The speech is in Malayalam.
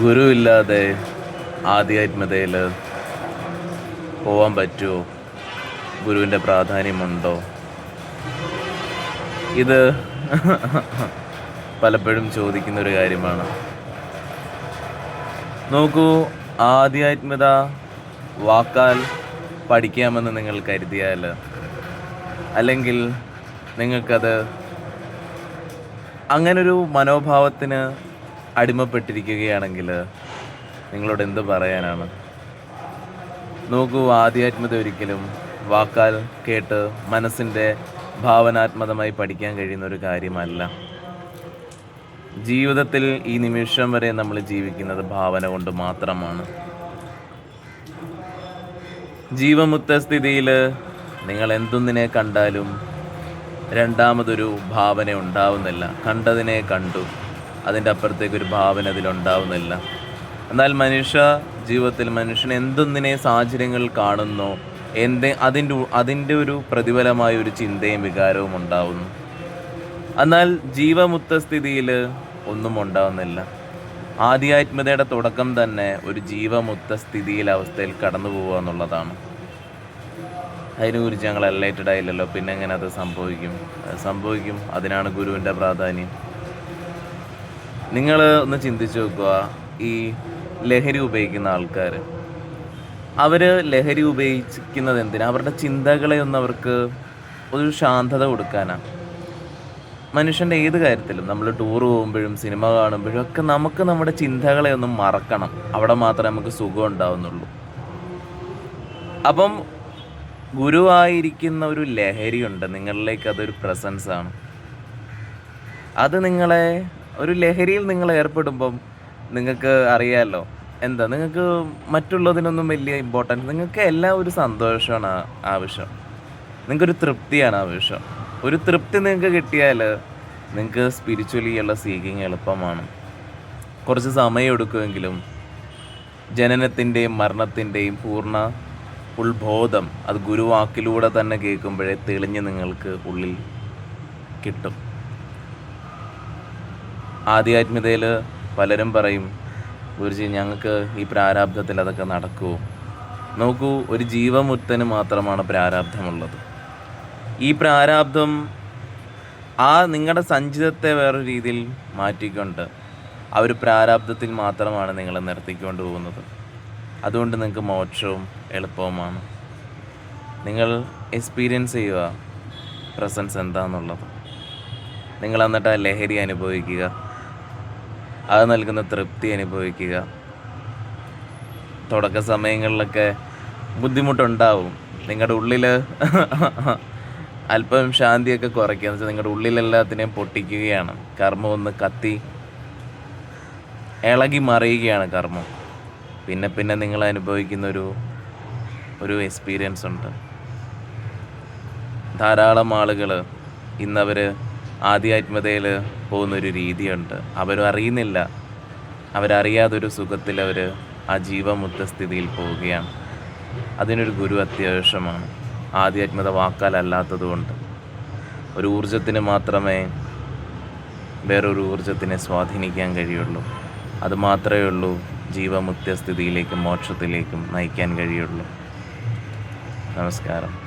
ഗുരുവില്ലാതെ ആധ്യാത്മതയിൽ പോവാൻ പറ്റുമോ ഗുരുവിന്റെ പ്രാധാന്യമുണ്ടോ? ഇത് പലപ്പോഴും ചോദിക്കുന്ന ഒരു കാര്യമാണ്. നോക്കൂ ആധ്യാത്മികത വാക്കാൽ പഠിക്കാമെന്ന് നിങ്ങൾ കരുതിയാൽ അല്ലെങ്കിൽ നിങ്ങൾക്കത് അങ്ങനൊരു മനോഭാവത്തിന് അടിമപ്പെട്ടിരിക്കുകയാണെങ്കിൽ നിങ്ങളോട് എന്ത് പറയാനാണ്? നോക്കൂ ആധ്യാത്മത ഒരിക്കലും വാക്കാൽ കേട്ട് മനസ്സിന്റെ ഭാവനാത്മകമായി പഠിക്കാൻ കഴിയുന്ന ഒരു കാര്യമല്ല. ജീവിതത്തിൽ ഈ നിമിഷം വരെ നമ്മൾ ജീവിക്കുന്നത് ഭാവന കൊണ്ട് മാത്രമാണ്. ജീവമുക്ത സ്ഥിതിയിൽ നിങ്ങൾ എന്തൊന്നിനെ കണ്ടാലും രണ്ടാമതൊരു ഭാവന ഉണ്ടാവുന്നില്ല. കണ്ടതിനെ കണ്ടു. അതിന്റെ അപ്പുറത്തേക്ക് ഒരു ഭാവന അതിലുണ്ടാവുന്നില്ല. എന്നാൽ മനുഷ്യ ജീവിതത്തിൽ മനുഷ്യൻ എന്തൊന്നിനെ സാഹചര്യങ്ങൾ കാണുന്നു എന്ത് അതിന്റെ അതിന്റെ ഒരു പ്രതിഫലമായ ഒരു ചിന്തയും വികാരവും ഉണ്ടാവുന്നു. എന്നാൽ ജീവമുക്ത സ്ഥിതിയിൽ ഒന്നും ഉണ്ടാവുന്നില്ല. ആധ്യാത്മികതയുടെ തുടക്കം തന്നെ ഒരു ജീവമുക്ത സ്ഥിതിയിൽ അവസ്ഥയിൽ കടന്നു പോവുക എന്നുള്ളതാണ്. അതിനെക്കുറിച്ച് ഞങ്ങൾ അലൈറ്റഡ് ആയില്ലല്ലോ പിന്നെ എങ്ങനെ അത് സംഭവിക്കും സംഭവിക്കും അതിനാണ് ഗുരുവിന്റെ പ്രാധാന്യം. നിങ്ങൾ ഒന്ന് ചിന്തിച്ചു നോക്കുക. ഈ ലഹരി ഉപയോഗിക്കുന്ന ആൾക്കാർ. അവർ ലഹരി ഉപയോഗിക്കുന്നത് എന്തിനാ? അവരുടെ ചിന്തകളെ ഒന്ന് അവർക്ക് ഒരു ശാന്തത കൊടുക്കാനാണ് മനുഷ്യന്റെ ഏത് കാര്യത്തിലും നമ്മൾ ടൂർ പോകുമ്പോഴും സിനിമ കാണുമ്പോഴും ഒക്കെ നമുക്ക് നമ്മുടെ ചിന്തകളെ ഒന്ന് മറക്കണം. അവിടെ മാത്രമേ നമുക്ക് സുഖം ഉണ്ടാവുന്നുള്ളൂ. അപ്പം ഗുരുവായിരിക്കുന്ന ഒരു ലഹരിയുണ്ട്. നിങ്ങളിലേക്ക് അതൊരു പ്രസൻസാണ് അത് നിങ്ങളെ ഒരു ലഹരിയിൽ നിങ്ങൾ ഏർപ്പെടുമ്പം നിങ്ങൾക്ക് അറിയാമല്ലോ എന്താ നിങ്ങൾക്ക് മറ്റുള്ളതിനൊന്നും വലിയ ഇമ്പോർട്ടൻസ് നിങ്ങൾക്ക് എല്ലാം ഒരു സന്തോഷമാണ് ആവശ്യം നിങ്ങൾക്കൊരു തൃപ്തിയാണ് ആവശ്യം ഒരു തൃപ്തി നിങ്ങൾക്ക് കിട്ടിയാൽ നിങ്ങൾക്ക് സ്പിരിച്വലി ഉള്ള സീക്കിങ് എളുപ്പമാണ്. കുറച്ച് സമയം എടുക്കുമെങ്കിലും ജനനത്തിന്റെയും മരണത്തിന്റെയും പൂർണ ഉത്ബോധം അത് ഗുരുവാക്കിലൂടെ തന്നെ കേൾക്കുമ്പോഴേ തെളിഞ്ഞ് നിങ്ങൾക്ക് ഉള്ളിൽ കിട്ടും. ആധ്യാത്മികതയിൽ പലരും പറയും ഗുരുജി ഞങ്ങൾക്ക് ഈ പ്രാരാബ്ധത്തിൽ അതൊക്കെ നടക്കുമോ നോക്കൂ ഒരു ജീവമുക്തന് മാത്രമാണ് പ്രാരാബ്ധമുള്ളത്. ഈ പ്രാരാബ്ധം ആ നിങ്ങളുടെ സഞ്ചിതത്തെ വേറൊരു രീതിയിൽ മാറ്റിക്കൊണ്ട് ആ ഒരു പ്രാരാബ്ധത്തിൽ മാത്രമാണ് നിങ്ങളെ നിർത്തിക്കൊണ്ട് പോകുന്നത്. അതുകൊണ്ട് നിങ്ങൾക്ക് മോക്ഷവും എളുപ്പവുമാണ്. നിങ്ങൾ എക്സ്പീരിയൻസ് ചെയ്യുക. പ്രസൻസ് എന്താണെന്നുള്ളത് നിങ്ങൾ എന്നിട്ട് ആ ലഹരി അനുഭവിക്കുക. അത് നൽകുന്ന തൃപ്തി അനുഭവിക്കുക. തുടക്ക സമയങ്ങളിലൊക്കെ ബുദ്ധിമുട്ടുണ്ടാവും. നിങ്ങളുടെ ഉള്ളിൽ അല്പം ശാന്തിയൊക്കെ കുറയ്ക്കുക. എന്ന് വെച്ചാൽ നിങ്ങളുടെ ഉള്ളിലെല്ലാത്തിനെയും പൊട്ടിക്കുകയാണ്. കർമ്മം ഒന്ന് കത്തി ഇളകി മറിയുകയാണ് കർമ്മം. പിന്നെ പിന്നെ നിങ്ങൾ അനുഭവിക്കുന്നൊരു ഒരു എക്സ്പീരിയൻസ് ഉണ്ട്. ധാരാളം ആളുകൾ ഇന്നവർ ആധ്യാത്മതയിൽ പോകുന്നൊരു രീതിയുണ്ട്. അവരും അറിയുന്നില്ല. അവരറിയാതൊരു സുഖത്തിൽ അവർ ആ ജീവമുക്ത സ്ഥിതിയിൽ പോവുകയാണ്. അതിനൊരു ഗുരു അത്യാവശ്യമാണ്. ആധ്യാത്മത വാക്കാലല്ലാത്തതുകൊണ്ട്. ഒരു ഊർജത്തിന് മാത്രമേ വേറൊരു ഊർജത്തിനെ സ്വാധീനിക്കാൻ കഴിയുള്ളൂ. അത് മാത്രമേ ഉള്ളൂ ജീവമുക്ത സ്ഥിതിയിലേക്കും മോക്ഷത്തിലേക്കും നയിക്കാൻ കഴിയുള്ളൂ. നമസ്കാരം.